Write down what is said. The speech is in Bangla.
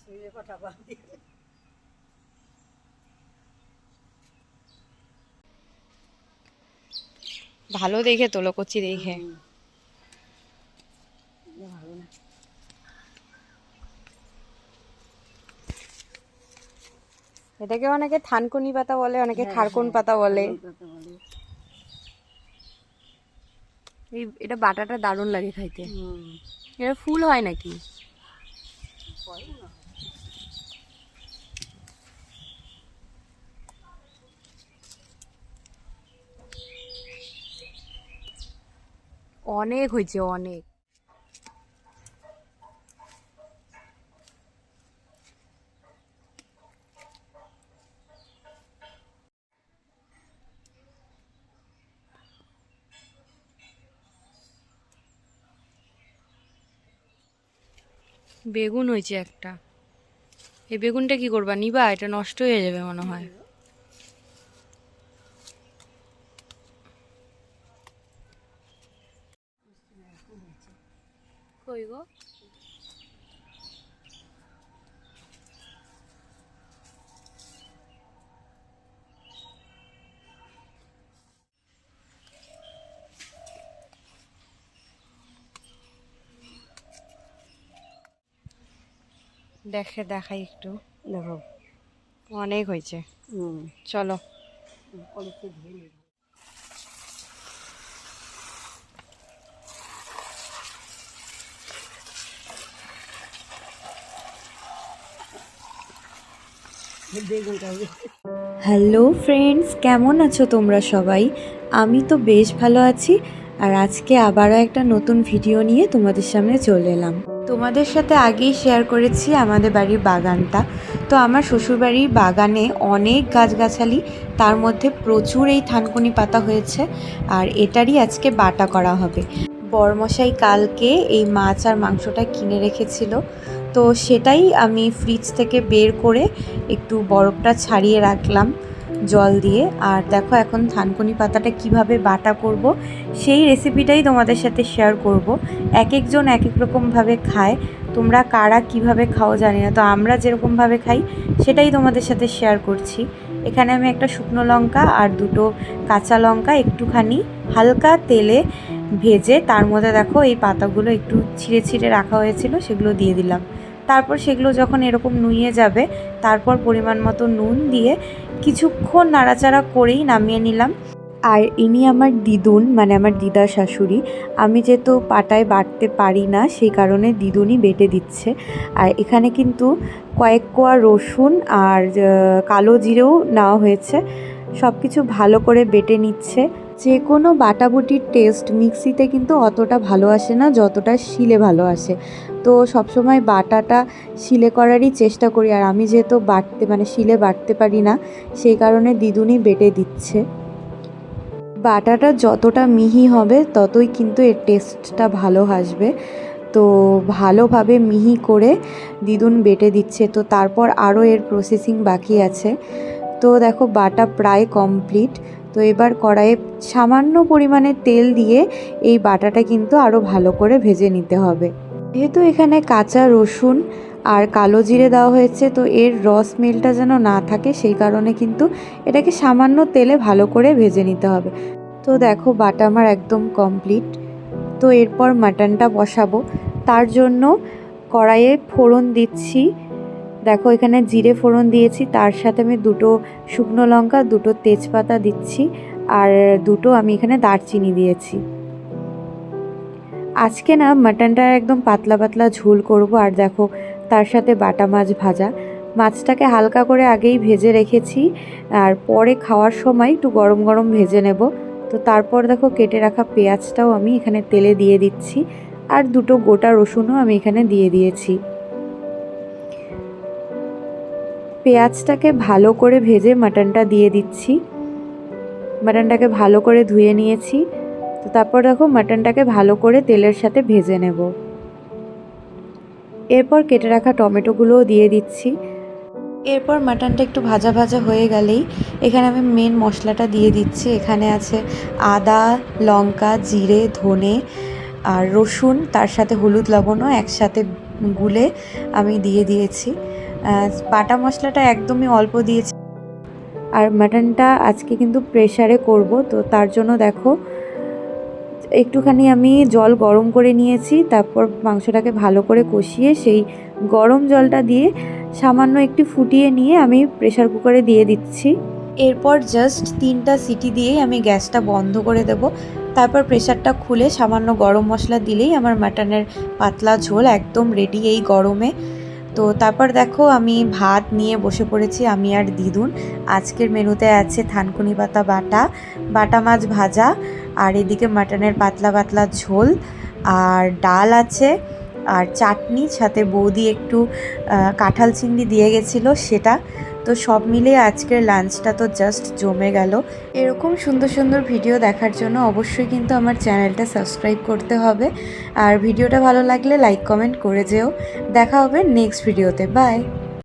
কাশ্মীরের কথা বাদ দিয়ে ভালো দেখে তোলো করছি দেখে। ভালো না। এটাকে অনেকে থানকুনি পাতা বলে অনেকে হ্যাঁ, খারকুন হ্যাঁ, পাতা বলে। খারকুন পাতা বলে। এই এটা বাটাটা দারুণ লাগে খাইতে। এটা ফুল হয় নাকি হয় মনে হয়। অনেক হয়েছে, অনেক। বেগুন হয়েছে একটা। এই বেগুনটা কি করবা? নিবা, এটা নষ্ট হয়ে যাবে মনে হয়। কই গো দেখে দেখাই একটু। দেখো। অনেক হয়েছে। হুম। চলো অল্প ধুয়ে নেব। বেগুনটা হবে। হ্যালো ফ্রেন্ডস, কেমন আছো তোমরা সবাই? আমি তো বেশ ভালো আছি, আর আজকে আবারও একটা নতুন ভিডিও নিয়ে তোমাদের সামনে চলে এলাম। তোমাদের সাথে আগেই শেয়ার করেছি আমাদের বাড়ির বাগানটা। তো আমার শ্বশুরবাড়ির বাগানে অনেক গাছগাছালি, তার মধ্যে প্রচুর এই থানকুনি পাতা হয়েছে, আর এটারই আজকে বাটা করা হবে। বরমশাই কালকে এই মাছ আর মাংসটা কিনে রেখেছিল। তো সেটাই আমি ফ্রিজ থেকে বের করে একটু বরফটা ছাড়িয়ে রাখলাম জল দিয়ে। আর দেখো এখন থানকুনি পাতাটা কীভাবে বাটা করব, সেই রেসিপিটাই তোমাদের সাথে শেয়ার করব। এক একজন এক এক রকমভাবে খায়, তোমরা কারা কীভাবে খাও জানি না, তো আমরা যেরকমভাবে খাই সেটাই তোমাদের সাথে শেয়ার করছি। এখানে আমি একটা শুকনো লঙ্কা আর দুটো কাঁচা লঙ্কা একটুখানি হালকা তেলে ভেজে তার মধ্যে দেখো এই পাতাগুলো একটু ছিঁড়ে ছিঁড়ে রাখা হয়েছিল, সেগুলো দিয়ে দিলাম। তারপর সেগুলো যখন এরকম নুইয়ে যাবে, তারপর পরিমাণ মতো নুন দিয়ে কিছুক্ষণ নাড়াচাড়া করেই নামিয়ে নিলাম। আর ইনি আমার দিদুন মানে আমার দিদার শাশুড়ি। আমি যেহেতু পাটায় বাটতে পারি না, সেই কারণে দিদুনই বেটে দিচ্ছে। আর এখানে কিন্তু কয়েক কোয়া রসুন আর কালো জিরেও নেওয়া হয়েছে। সব কিছু ভালো করে বেটে নিচ্ছে। যে কোনো বাটাবুটির টেস্ট মিক্সিতে কিন্তু অতটা ভালো আসে না, যতটা শিলে ভালো আসে। তো সবসময় বাটাটা শিলে করারই চেষ্টা করি, আর আমি যেহেতু বাটতে মানে শিলে বাটতে পারি না, সেই কারণে দিদুনি বেটে দিচ্ছে। বাটাটা যতটা মিহি হবে, ততই কিন্তু এর টেস্টটা ভালো আসবে। তো ভালোভাবে মিহি করে দিদুন বেটে দিচ্ছে। তো তারপর আরও এর প্রসেসিং বাকি আছে। তো দেখো, বাটা প্রায় কমপ্লিট তো এবার কড়াইয়ে সামান্য পরিমাণে তেল দিয়ে এই বাটাটা কিন্তু আরও ভালো করে ভেজে নিতে হবে। যেহেতু এখানে কাঁচা রসুন আর কালো জিরে দেওয়া হয়েছে, তো এর রস মেলটা যেন না থাকে, সেই কারণে কিন্তু এটাকে সামান্য তেলে ভালো করে ভেজে নিতে হবে। তো দেখো, বাটা আমার একদম কমপ্লিট। তো এরপর মাটনটা বসাবো। তার জন্য কড়াইয়ে ফোড়ন দিচ্ছি। দেখো এখানে জিরে ফোড়ন দিয়েছি তার সাথে আমি দুটো শুকনো লঙ্কা দুটো তেজপাতা দিচ্ছি আর দুটো আমি এখানে দারচিনি দিয়েছি। আজকে না মাটনটা একদম পাতলা পাতলা ঝোল করব আর দেখো তার সাথে বাটা মাছ ভাজা। মাছটাকে হালকা করে আগেই ভেজে রেখেছি আর পরে খাওয়ার সময় একটু গরম গরম ভেজে নেব। তো তারপর দেখো কেটে রাখা পেঁয়াজটাও আমি এখানে তেলে দিয়ে দিচ্ছি আর দুটো গোটা রসুনও আমি এখানে দিয়ে দিয়েছি। পেঁয়াজটাকে ভালো করে ভেজে মাটনটা দিয়ে দিচ্ছি। মাটনটাকে ভালো করে ধুয়ে নিয়েছি। তো তারপর দেখো মাটনটাকে ভালো করে তেলের সাথে ভেজে নেব। এরপর কেটে রাখা টমেটোগুলোও দিয়ে দিচ্ছি। এরপর মাটনটা একটু ভাজা ভাজা হয়ে গেলেই এখানে আমি মেন মশলাটা দিয়ে দিচ্ছি। এখানে আছে আদা, লঙ্কা, জিরে, ধনে আর রসুন। তার সাথে হলুদ, লবণও একসাথে গুলে আমি দিয়ে দিয়েছি। বাটা মশলাটা একদমই অল্প দিয়েছি। আর মাটনটা আজকে কিন্তু প্রেশারে করব, তো তার জন্য দেখো, একটুখানি আমি জল গরম করে নিয়েছি, তারপর মাংসটাকে ভালো করে কষিয়ে সেই গরম জলটা দিয়ে সামান্য একটু ফুটিয়ে নিয়ে আমি প্রেশার কুকারে দিয়ে দিচ্ছি। এরপর জাস্ট তিনটা সিটি দিয়েই আমি গ্যাসটা বন্ধ করে দেব। তারপর প্রেশারটা খুলে সামান্য গরম মশলা দিলেই আমার মাটনের পাতলা ঝোল একদম রেডি এই গরমে। তো তারপর দেখো আমি ভাত নিয়ে বসে পড়েছি, আমি আর দিদুন। আজকের মেনুতে আছে থানকুনি পাতা বাটা বাটা মাছ ভাজা, আর এদিকে মাটনের পাতলা পাতলা ঝোল, আর ডাল আছে, আর চাটনি, সাথে বৌদি একটু কাঁঠাল চিংড়ি দিয়ে গেছিল, সেটা। তো সব মিলিয়ে আজকের লাঞ্চটা তো জাস্ট জমে গেল। এরকম সুন্দর সুন্দর ভিডিও দেখার জন্য অবশ্যই কিন্তু আমার চ্যানেলটা সাবস্ক্রাইব করতে হবে। আর ভিডিওটা ভালো লাগলে লাইক কমেন্ট করে যেও। দেখা হবে নেক্সট ভিডিওতে বাই